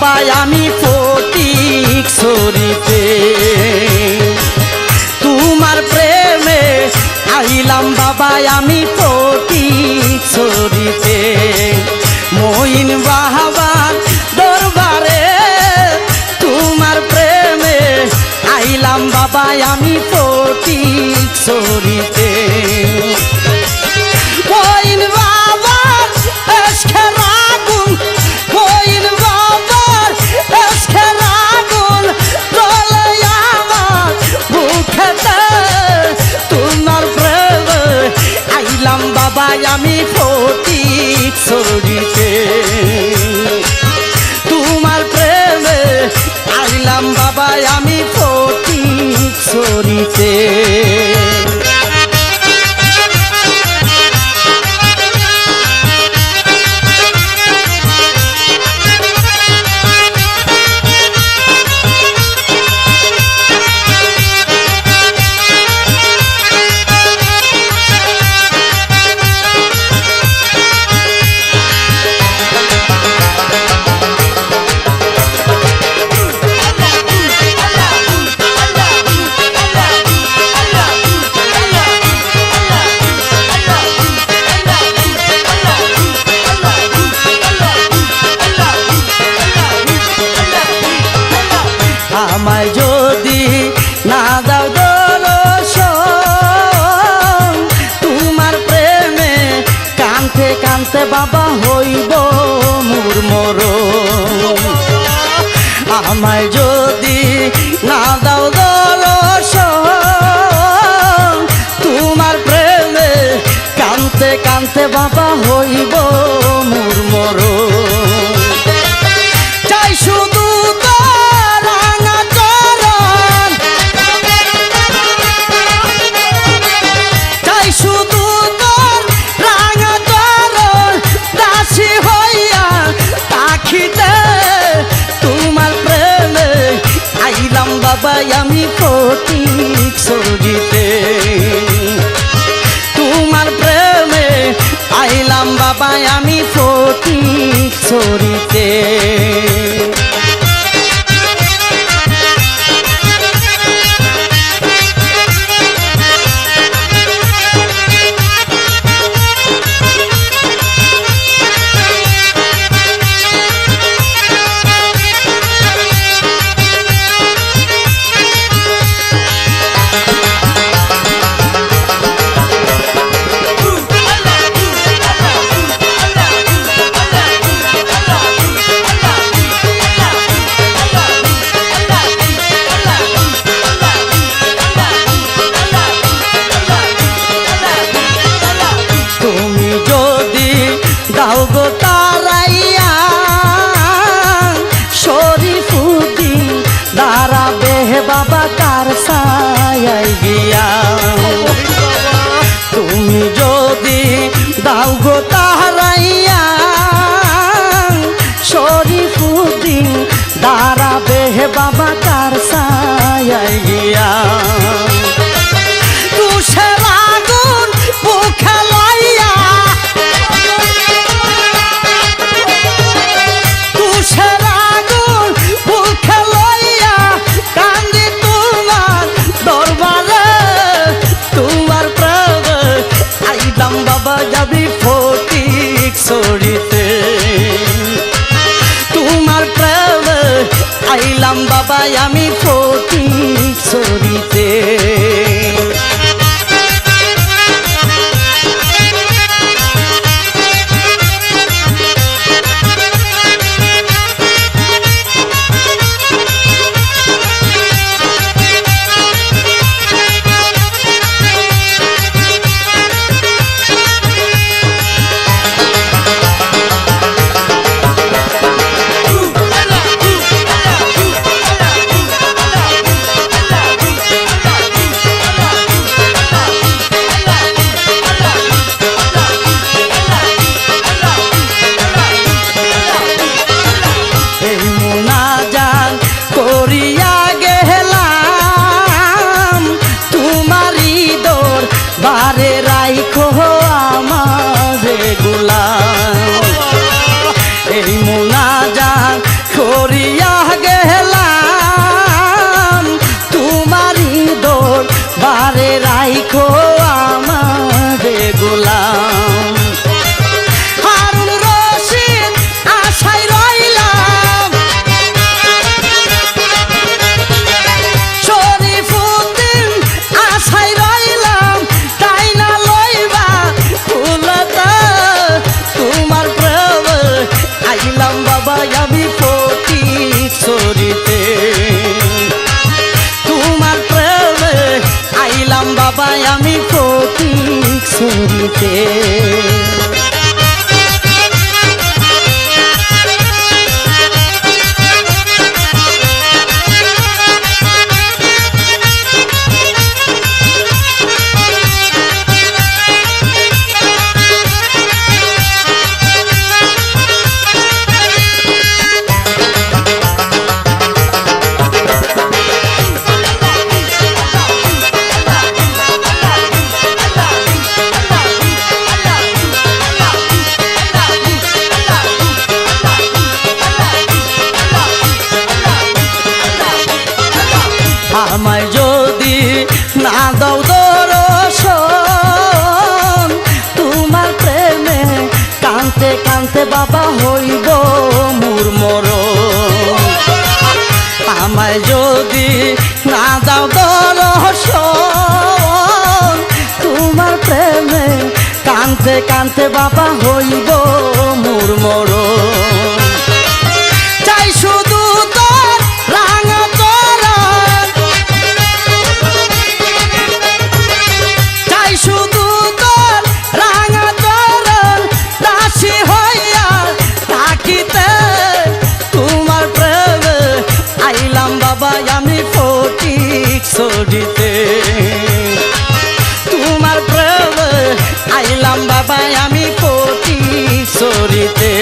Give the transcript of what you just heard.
বাবা আমি ফটিক সরিতে তোমার প্রেমে আইলাম বাবা আমি ফটিক সরিতে মইন বাহাবার দরবারে তোমার প্রেমে আইলাম বাবা আমি ফটিক সরিতে আইলাম বাবা আমি ফটি সরিতে তোমার প্রেমে আইলাম বাবা আমি ফটি সরিতে বাবা হইব মুরমর চাই শুধু চাই শুধু রাঙা চরণ। দাসী হইয়া পাখিতে তোমার প্রেমে আইলাম বাবা আমি ফটিক সজিতে বাবা আমি সতী সরিতে আইলাম বাবা আমি চাইলাম বাবা আমি প্রতি চরিতে তোমার প্রেমে আইলাম বাবা আমি প্রতি চরিতে যদি না দাও তো রহস্য তোমার প্রেমে কানতে কানতে বাবা হইব মুর মোর সরিতে তোমার প্রেম আইলাম বাবা আমি পতি সরিতে